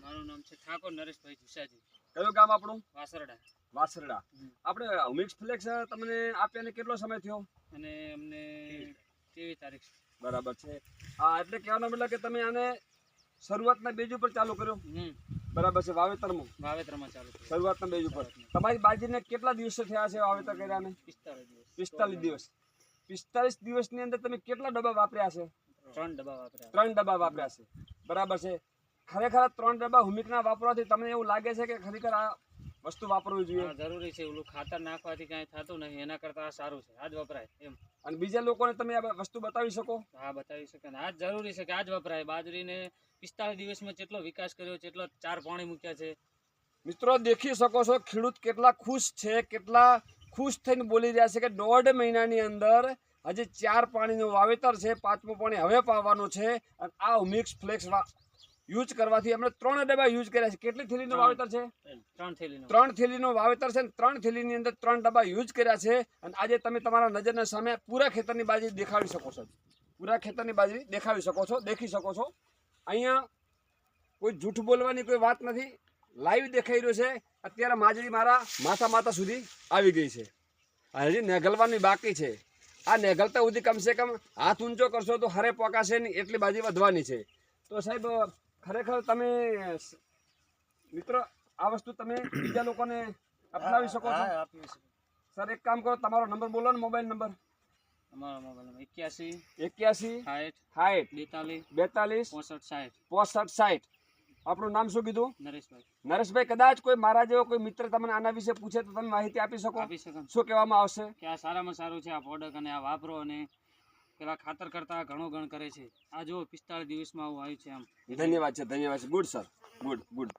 મારું નામ છે ઠાકોર નરેશભાઈ જુસાજી. કયું ગામ આપણું? વાસરડા. વાસરડા. આપણે હુમિક્સ ફ્લેક્સ તમને આપ્યાને કેટલો સમય થયો? અને અમને કેવી તારીખ બરાબર છે. હા એટલે કહેવાનો મતલબ કે તમે આને શરૂઆતના બેજ ઉપર ચાલુ કર્યો? બરાબર છે વાવેતરમાં? વાવેતરમાં ચાલુ શરૂઆતના બેજ ઉપર. તમારી બાજીને કેટલા દિવસો થયા છે વાવેતર કર્યાને પિસ્તાળીસ દિવસ. પિસ્તાલીસ દિવસ. પિસ્તાલીસ દિવસની અંદર તમે કેટલા ડબ્બા વાપર્યા છે? ત્રણ ડબ્બા વાપર્યા. ત્રણ ડબ્બા વાપર્યા છે. બરાબર છે. ખરેખર ત્રણ ડબ્બા હુમિકના વાપરવાથી તમને એવું લાગે છે કે ખરેખર આ વસ્તુ વાપરવી જોઈએ? જરૂરી છે. ઓલું ખાતર નાખવાથી કાંઈ થતું નહીં. એના કરતાં આ સારું છે. આ જ વપરાય એમ. અને બીજા લોકોને તમે આ વસ્તુ બતાવી શકો? હા બતાવી શકે ને. આ જ જરૂરી છે કે આ જ વપરાય. બાજરીને પિસ્તાળીસ દિવસમાં જેટલો વિકાસ કર્યો છે ચાર પાણી મૂક્યા છે. મિત્રો દેખી શકો છો ખેડૂત કેટલા ખુશ છે કેટલા ખુશ થઈને બોલી રહ્યા છે કે દોઢ મહિનાની અંદર હજી ચાર પાણીનું વાવેતર છે પાંચમું પાણી હવે પાવાનું છે અને આ મિક્સ ફ્લેક્સ યુઝ કરવાથી અમે ત્રણ ડબ્બા યુઝ કર્યા છે. કેટલી થેલીનું. વાવેતર છે? ત્રણ થેલીનો. ત્રણ થેલીનું વાવેતર છે ત્રણ થેલીની અંદર ત્રણ ડબ્બા યુઝ કર્યા છે. અને આજે તમે તમારા નજરના સામે પૂરા ખેતરની બાજરી દેખાડી શકો છો. પૂરા ખેતરની બાજરી દેખાડી શકો છો દેખી શકો છો. અહીંયા કોઈ જૂઠ બોલવાની કોઈ વાત નથી. લાઈવ દેખાઈ રહ્યું છે. અત્યારે માજરી મારા માથા માથા સુધી આવી ગઈ છે. હજી નેગલવાની બાકી છે. આ નેગલતા સુધી કમસે કમ હાથ ઊંચો કરશો તો હરે પોકાશે નહીં એટલી બાજી વધવાની છે. તો સાહેબ ખરેખર તમે મિત્રો આ વસ્તુ તમે બીજા લોકોને અપનાવી શકો છો. સર એક કામ કરો તમારો નંબર બોલો ને મોબાઈલ નંબર. અમારો મોબાઈલ નંબર એક્યાસી એક્યાસી સાઠ સાઠ બેતાલીસ બેતાલીસ પોસઠ સાઠ પોસઠ સાઠ. આપણું નામ શું કીધું? નરેશભાઈ. નરેશભાઈ કદાચ કોઈ મારા જેવો કોઈ મિત્ર તમને આના વિશે પૂછે તો તમે માહિતી આપી શકો. આપી શકો. શું કહેવામાં આવશે? કે આ સારામાં સારું છે આ પ્રોડક્ટ અને આ વાપરો અને પેલા ખાતર કરતા ઘણો ગણ કરે છે. આ જો પિસ્તાળીસ દિવસમાં આવું આવ્યું છે આમ ધન્યવાદ છે ધન્યવાદ છે. Good sir good good